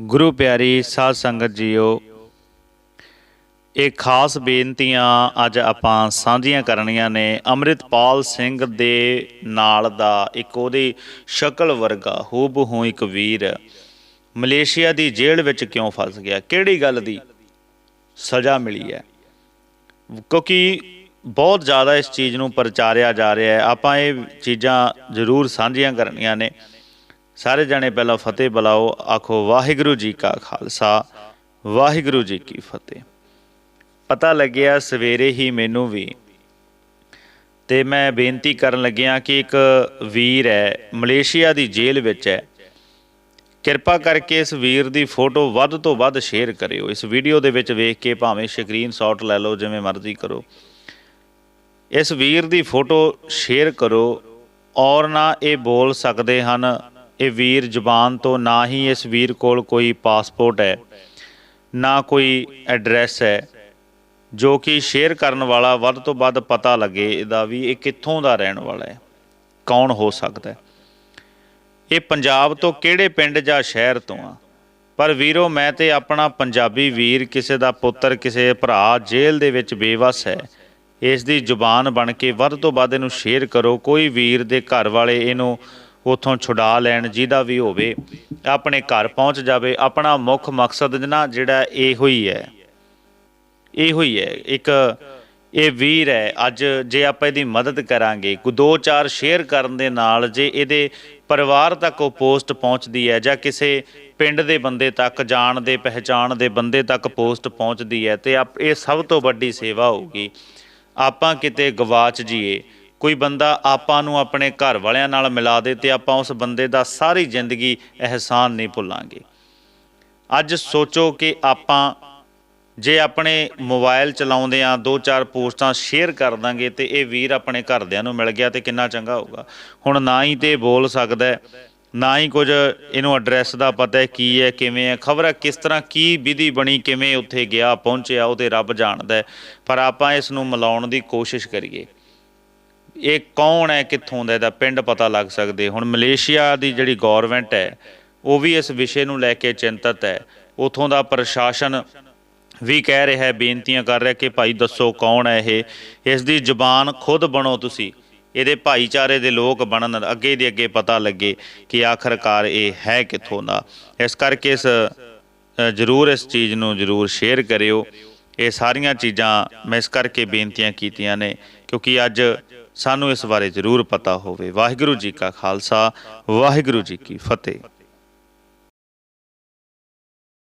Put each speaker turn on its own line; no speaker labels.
ਗੁਰੂ ਪਿਆਰੀ ਸਾਧ ਸੰਗਤ ਜੀਓ, ਇਹ ਖਾਸ ਬੇਨਤੀਆਂ ਅੱਜ ਆਪਾਂ ਸਾਂਝੀਆਂ ਕਰਨੀਆਂ ਨੇ। ਅੰਮ੍ਰਿਤਪਾਲ ਸਿੰਘ ਦੇ ਨਾਲ ਦਾ ਇੱਕ ਉਹਦੀ ਸ਼ਕਲ ਵਰਗਾ, ਹੂਬਹੂ ਇੱਕ ਵੀਰ ਮਲੇਸ਼ੀਆ ਦੀ ਜੇਲ੍ਹ ਵਿੱਚ ਕਿਉਂ ਫਸ ਗਿਆ? ਕਿਹੜੀ ਗੱਲ ਦੀ ਸਜ਼ਾ ਮਿਲੀ ਹੈ? ਕਿਉਂਕਿ ਬਹੁਤ ਜ਼ਿਆਦਾ ਇਸ ਚੀਜ਼ ਨੂੰ ਪ੍ਰਚਾਰਿਆ ਜਾ ਰਿਹਾ ਹੈ। ਆਪਾਂ ਇਹ ਚੀਜ਼ਾਂ ਜ਼ਰੂਰ ਸਾਂਝੀਆਂ ਕਰਨੀਆਂ ਨੇ। ਸਾਰੇ ਜਣੇ ਪਹਿਲਾਂ ਫਤਿਹ ਬੁਲਾਓ, ਆਖੋ ਵਾਹਿਗੁਰੂ ਜੀ ਕਾ ਖਾਲਸਾ, ਵਾਹਿਗੁਰੂ ਜੀ ਕੀ ਫਤਿਹ। ਪਤਾ ਲੱਗਿਆ ਸਵੇਰੇ ਹੀ ਮੈਨੂੰ ਵੀ, ਤੇ ਮੈਂ ਬੇਨਤੀ ਕਰਨ ਲੱਗਿਆ ਕਿ ਇੱਕ ਵੀਰ ਹੈ, ਮਲੇਸ਼ੀਆ ਦੀ ਜੇਲ੍ਹ ਵਿੱਚ ਹੈ। ਕਿਰਪਾ ਕਰਕੇ ਇਸ ਵੀਰ ਦੀ ਫੋਟੋ ਵੱਧ ਤੋਂ ਵੱਧ ਸ਼ੇਅਰ ਕਰਿਓ, ਇਸ ਵੀਡੀਓ ਦੇ ਵਿੱਚ ਵੇਖ ਕੇ ਭਾਵੇਂ ਸਕਰੀਨ ਸਕਰੀਨਸ਼ਾਟ ਲੈ ਲਓ, ਜਿਵੇਂ ਮਰਜ਼ੀ ਕਰੋ। ਇਸ ਵੀਰ ਦੀ ਫੋਟੋ ਸ਼ੇਅਰ ਕਰੋ, ਔਰ ਨਾ ਇਹ ਬੋਲ ਸਕਦੇ ਹਨ ਇਹ ਵੀਰ ਜ਼ੁਬਾਨ ਤੋਂ ਨਾ ਹੀ ਇਸ ਵੀਰ ਕੋਲ ਕੋਈ ਪਾਸਪੋਰਟ ਹੈ, ਨਾ ਕੋਈ ਐਡਰੈਸ ਹੈ, ਜੋ ਕਿ ਸ਼ੇਅਰ ਕਰਨ ਵਾਲਾ ਵੱਧ ਤੋਂ ਵੱਧ ਪਤਾ ਲੱਗੇ ਇਹਦਾ ਵੀ ਇਹ ਕਿੱਥੋਂ ਦਾ ਰਹਿਣ ਵਾਲਾ ਹੈ, ਕੌਣ ਹੋ ਸਕਦਾ ਹੈ। ਇਹ ਪੰਜਾਬ ਤੋਂ ਕਿਹੜੇ ਪਿੰਡ ਜਾਂ ਸ਼ਹਿਰ ਤੋਂ ਆ? ਪਰ ਵੀਰੋ, ਮੈਂ ਤੇ ਆਪਣਾ ਪੰਜਾਬੀ ਵੀਰ, ਕਿਸੇ ਦਾ ਪੁੱਤਰ, ਕਿਸੇ ਭਰਾ ਜੇਲ੍ਹ ਦੇ ਵਿੱਚ ਬੇਵਸ ਹੈ, ਇਸ ਦੀ ਜ਼ੁਬਾਨ ਬਣ ਕੇ ਵੱਧ ਤੋਂ ਵੱਧ ਇਹਨੂੰ ਸ਼ੇਅਰ ਕਰੋ। ਕੋਈ ਵੀਰ ਦੇ ਘਰ ਵਾਲੇ ਇਹਨੂੰ ਉਥੋਂ ਛੁਡਾ ਲੈਣ ਜਿਹਦਾ ਵੀ ਹੋਵੇ, ਆਪਣੇ ਘਰ ਪਹੁੰਚ ਜਾਵੇ, ਆਪਣਾ ਮੁੱਖ ਮਕਸਦ ਨਾ ਜਿਹੜਾ ਇਹੋ ਹੀ ਹੈ। ਇਹੋ ਹੀ ਹੈ, ਇੱਕ ਇਹ ਵੀਰ ਹੈ, ਅੱਜ ਜੇ ਆਪਾਂ ਇਹਦੀ ਮਦਦ ਕਰਾਂਗੇ, ਕੋ ਦੋ ਚਾਰ ਸ਼ੇਅਰ ਕਰਨ ਦੇ ਨਾਲ ਜੇ ਇਹਦੇ ਪਰਿਵਾਰ ਤੱਕ ਉਹ ਪੋਸਟ ਪਹੁੰਚਦੀ ਹੈ ਜਾਂ ਕਿਸੇ ਪਿੰਡ ਦੇ ਬੰਦੇ ਤੱਕ, ਜਾਣ ਦੇ, ਪਹਿਚਾਣ ਦੇ ਬੰਦੇ ਤੱਕ ਪੋਸਟ ਪਹੁੰਚਦੀ ਹੈ, ਤੇ ਆਪ- ਇਹ ਸਭ ਤੋਂ ਵੱਡੀ ਸੇਵਾ ਹੋਊਗੀ। ਆਪਾਂ ਕਿਤੇ ਗਵਾਚ ਜੀਏ ਕੋਈ ਬੰਦਾ ਆਪਾਂ ਨੂੰ ਆਪਣੇ ਘਰ ਵਾਲਿਆਂ ਨਾਲ ਮਿਲਾ ਦੇ ਤੇ ਆਪਾਂ ਉਸ ਬੰਦੇ ਦਾ ਸਾਰੀ ਜ਼ਿੰਦਗੀ ਅਹਿਸਾਨ ਨਹੀਂ ਭੁੱਲਾਂਗੇ। ਅੱਜ ਸੋਚੋ ਕਿ ਆਪਾਂ ਜੇ ਆਪਣੇ ਮੋਬਾਈਲ ਚਲਾਉਂਦੇ ਆ ਦੋ ਚਾਰ ਪੋਸਟਾਂ ਸ਼ੇਅਰ ਕਰ ਦਾਂਗੇ ਤੇ ਇਹ ਵੀਰ ਆਪਣੇ ਘਰਦਿਆਂ ਨੂੰ ਮਿਲ ਗਿਆ ਤੇ ਕਿੰਨਾ ਚੰਗਾ ਹੋਊਗਾ। ਹੁਣ ਨਾ ਹੀ ਤੇ ਇਹ ਬੋਲ ਸਕਦਾ ਨਾ ਹੀ ਕੁਝ ਇਹਨੂੰ ਐਡਰੈਸ ਦਾ ਪਤਾ ਹੈ ਕੀ ਹੈ, ਕਿਵੇਂ ਹੈ, ਖਬਰ ਹੈ ਕਿਸ ਤਰ੍ਹਾਂ ਕੀ ਵਿਧੀ ਬਣੀ, ਕਿਵੇਂ ਉੱਥੇ ਗਿਆ, ਪਹੁੰਚਿਆ, ਉਹ ਤੇ ਰੱਬ ਜਾਣਦਾ ਪਰ ਆਪਾਂ ਇਸ ਨੂੰ ਮਿਲਾਉਣ ਦੀ ਕੋਸ਼ਿਸ਼ ਕਰੀਏ। ਇਹ ਕੌਣ ਹੈ, ਕਿੱਥੋਂ ਦਾ ਇਹਦਾ ਪਿੰਡ ਪਤਾ ਲੱਗ ਸਕਦੇ। ਹੁਣ ਮਲੇਸ਼ੀਆ ਦੀ ਜਿਹੜੀ ਗਵਰਨਮੈਂਟ ਹੈ, ਉਹ ਵੀ ਇਸ ਵਿਸ਼ੇ ਨੂੰ ਲੈ ਕੇ ਚਿੰਤਤ ਹੈ। ਉਥੋਂ ਦਾ ਪ੍ਰਸ਼ਾਸਨ ਵੀ ਕਹਿ ਰਿਹਾ ਹੈ, ਬੇਨਤੀਆਂ ਕਰ ਰਿਹਾ ਕਿ ਭਾਈ ਦੱਸੋ ਕੌਣ ਹੈ ਇਹ। ਇਸ ਦੀ ਜ਼ੁਬਾਨ ਖੁਦ ਬਣੋ ਤੁਸੀਂ। ਇਹਦੇ ਭਾਈਚਾਰੇ ਦੇ ਲੋਕ ਬਣਨ, ਅੱਗੇ ਦੇ ਅੱਗੇ ਪਤਾ ਲੱਗੇ ਕਿ ਆਖਰਕਾਰ ਇਹ ਹੈ ਕਿੱਥੋਂ ਦਾ। ਇਸ ਕਰਕੇ ਇਸ ਜ਼ਰੂਰ ਇਸ ਚੀਜ਼ ਨੂੰ ਜ਼ਰੂਰ ਸ਼ੇਅਰ ਕਰਿਓ। ਇਹ ਸਾਰੀਆਂ ਚੀਜ਼ਾਂ ਮੈਂ ਇਸ ਕਰਕੇ ਬੇਨਤੀਆਂ ਕੀਤੀਆਂ ਨੇ, ਕਿਉਂਕਿ ਅੱਜ ਸਾਨੂੰ ਇਸ ਬਾਰੇ ਜ਼ਰੂਰ ਪਤਾ ਹੋਵੇ। ਵਾਹਿਗੁਰੂ ਜੀ ਕਾ ਖਾਲਸਾ ਵਾਹਿਗੁਰੂ ਜੀ ਕੀ ਫਤਿਹ।